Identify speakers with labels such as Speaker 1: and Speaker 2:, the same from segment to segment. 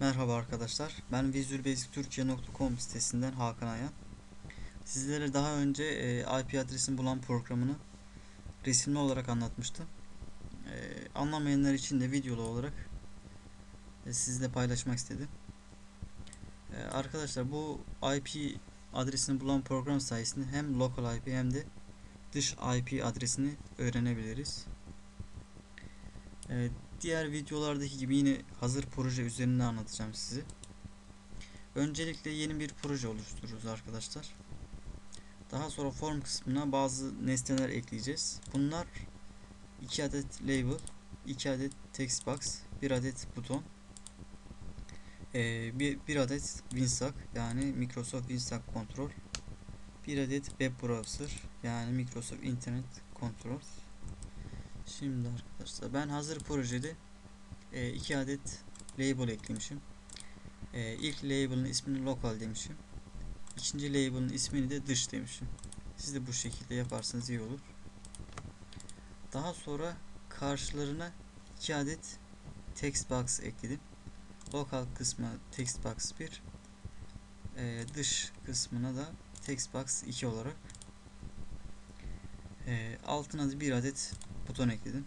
Speaker 1: Merhaba arkadaşlar. Ben visualbasicturkiye.com sitesinden Hakan Ayan. Sizlere daha önce e, IP adresini bulan programını resimli olarak anlatmıştım. E, anlamayanlar için de videolu olarak e, sizle paylaşmak istedim. Arkadaşlar bu IP adresini bulan program sayesinde hem local IP hem de dış IP adresini öğrenebiliriz. E, diğer videolardaki gibi yine hazır proje üzerinde anlatacağım size. Öncelikle yeni bir proje oluştururuz arkadaşlar. Daha sonra form kısmına bazı nesneler ekleyeceğiz. Bunlar 2 adet label, 2 adet text box, 1 adet buton, ee, bir, adet WinSock yani Microsoft WinSock Control, bir adet web browser yani Microsoft Internet Control, Şimdi arkadaşlar ben hazır projede e, iki adet label eklemişim. E, ilk label'ın ismini local demişim. İkinci label'ın ismini de dış demişim. Siz de bu şekilde yaparsanız iyi olur. Daha sonra karşılarına iki adet text box ekledim. Local kısmına text box 1 e, dış kısmına da text box 2 olarak e, altına da bir adet buton ekledim.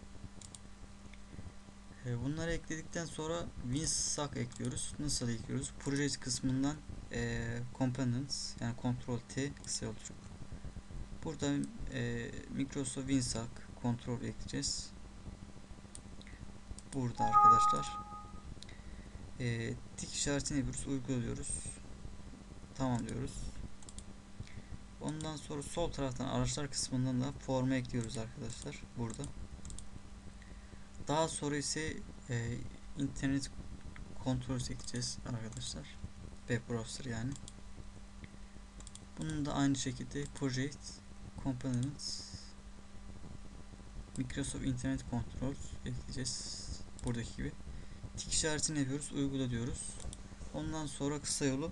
Speaker 1: E, bunları ekledikten sonra WinSock ekliyoruz. Nasıl ekliyoruz? Proje kısmından e, Components yani Ctrl T kısa yol Burada e, Microsoft WinSock Control ekleyeceğiz. Burada arkadaşlar e, tik işaretini yapıyoruz. Uyguluyoruz. Tamam diyoruz. Ondan sonra sol taraftan araçlar kısmından da forma ekliyoruz arkadaşlar. Burada. Daha sonra ise e, internet kontrol ekleyeceğiz arkadaşlar. Web browser yani. Bunun da aynı şekilde project components Microsoft Internet Control ekleyeceğiz. Buradaki gibi. Tik işaretini yapıyoruz. Uygula diyoruz. Ondan sonra kısa yolu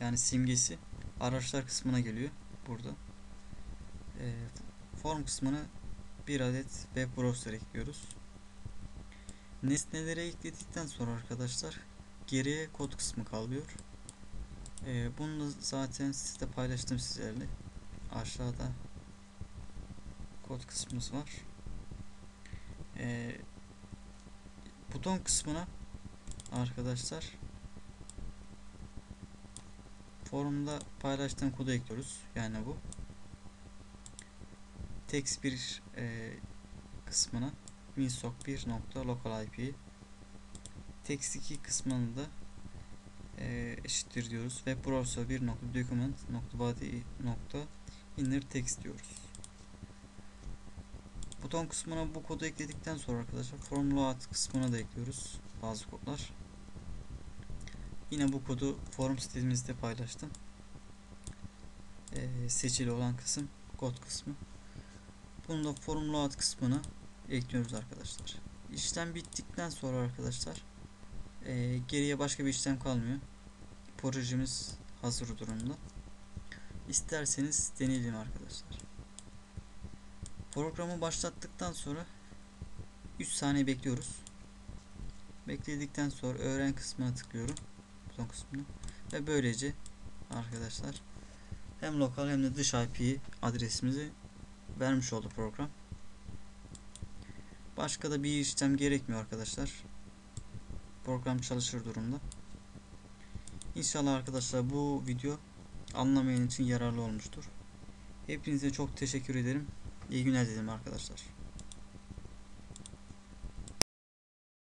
Speaker 1: yani simgesi araçlar kısmına geliyor burada. E, form kısmına bir adet web browser ekliyoruz. Nesnelere ekledikten sonra arkadaşlar geriye kod kısmı kalıyor. E, bunu da zaten sizde paylaştım sizlerle. Aşağıda kod kısmımız var. E, buton kısmına arkadaşlar forumda paylaştığım kodu ekliyoruz. Yani bu. Text bir e, kısmına winsock 1 nokta local IP text 2 kısmını da e, eşittir diyoruz ve browser 1 nokta document body inner text diyoruz. Buton kısmına bu kodu ekledikten sonra arkadaşlar form load kısmına da ekliyoruz bazı kodlar. Yine bu kodu forum sitemizde paylaştım. Ee, seçili olan kısım kod kısmı. Bunu da forum load kısmına ekliyoruz arkadaşlar. İşlem bittikten sonra arkadaşlar e, geriye başka bir işlem kalmıyor. Projemiz hazır durumda. İsterseniz deneyelim arkadaşlar. Programı başlattıktan sonra 3 saniye bekliyoruz. Bekledikten sonra öğren kısmına tıklıyorum buton kısmını ve böylece arkadaşlar hem lokal hem de dış IP adresimizi vermiş oldu program. Başka da bir işlem gerekmiyor arkadaşlar. Program çalışır durumda. İnşallah arkadaşlar bu video anlamayan için yararlı olmuştur. Hepinize çok teşekkür ederim. İyi günler dilerim arkadaşlar.